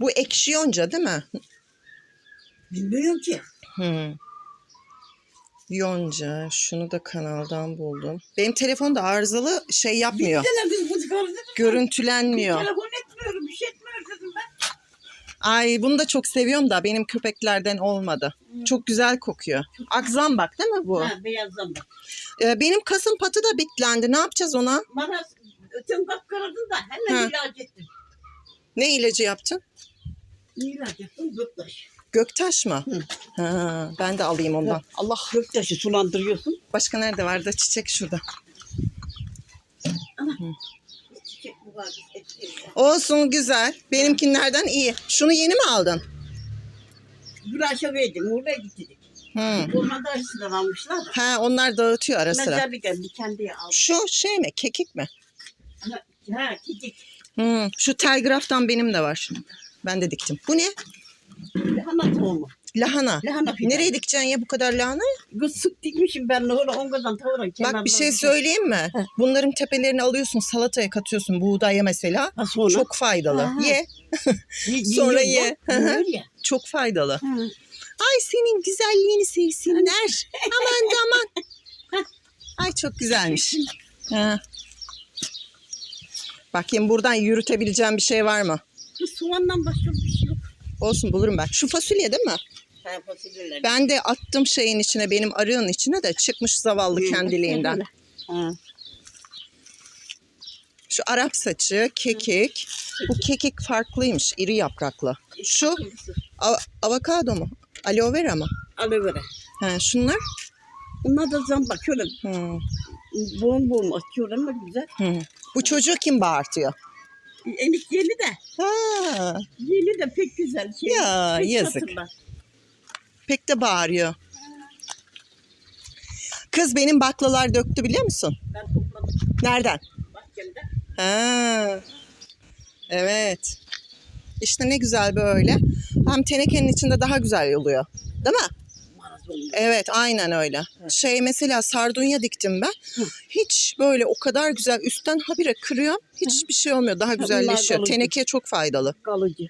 Bu ekşi yonca değil mi? Bilmiyorum ki. Hı. Yonca. Şunu da kanaldan buldum. Benim telefon da arızalı şey yapmıyor. Gitsene bu çıkardı. Görüntülenmiyor. Telefon etmiyorum. Bir şey etmiyorum dedim ben. Ay bunu da çok seviyorum da benim köpeklerden olmadı. Çok güzel kokuyor. Akzam bak değil mi bu? Ha, beyazdan bak. Ee, benim kasım patı da bitlendi. Ne yapacağız ona? Maras öten kapkaradın da hemen Ha. ilaç ettim. Ne ilacı yaptın? Ettim göktaş. Göktaş mı? Hı. Ha, ben de alayım ondan. Allah. Göktaşı sulandırıyorsun. Başka nerede vardı? Çiçek şurada. Çiçek. Olsun güzel. Benimkinlerden iyi. Şunu yeni mi aldın? Gülaşa verdim. Oraya gittik. Hı. Ormanda aşısından almışlar da. Ha, onlar dağıtıyor ara sıra. Mesela bir bir kendi aldım. Şu şey mi? Kekik mi? Ha, çiçek. Hı. Şu telgraftan benim de var. Ben de diktim. Bu ne? Lahana tohumu. Lahana. Lahana fidanı. Nereye dikeceksin ya bu kadar lahana? Sık dikmişim ben orada ongadan tavura. Bak bir şey söyleyeyim mi? Bunların tepelerini alıyorsun salataya katıyorsun buğdaya mesela. Ha, sonra. Çok faydalı. Aha. Ye. Sonra ye. Çok faydalı. Ha. Ay senin güzelliğini sevsinler. aman da aman. Ay çok güzelmiş. Ha. Bakayım buradan yürütebileceğim bir şey var mı? Soğandan başka bir şey yok. Olsun bulurum ben. Şu fasulye değil mi? Ha, fasulyeler. Ben de attım şeyin içine benim arığın içine de çıkmış zavallı kendiliğinden. Ha. Şu Arap saçı, kekik. Bu kekik farklıymış, iri yapraklı. Şu a- avokado mu? Aloe vera mı? Aloe vera. Ha, şunlar? Bunlar da zambak şöyle Hı, boğum boğum atıyor ama güzel. hı. Bu çocuğu kim bağırtıyor? Enik yeli de. Ha, Yeli de pek güzel. Şey, Ya, pek yazık. tatlılar. pek de bağırıyor. Kız benim baklalar döktü biliyor musun? Ben topladım Nereden? bahçemde. Ha. Evet. İşte ne güzel böyle. Hem tenekenin içinde daha güzel oluyor. Değil mi? Evet aynen öyle. Şey mesela sardunya diktim ben. Hı. Hiç böyle o kadar güzel üstten habire kırıyorum. Hiçbir şey olmuyor. Daha güzelleşiyor. Teneke çok faydalı. Kalıcı.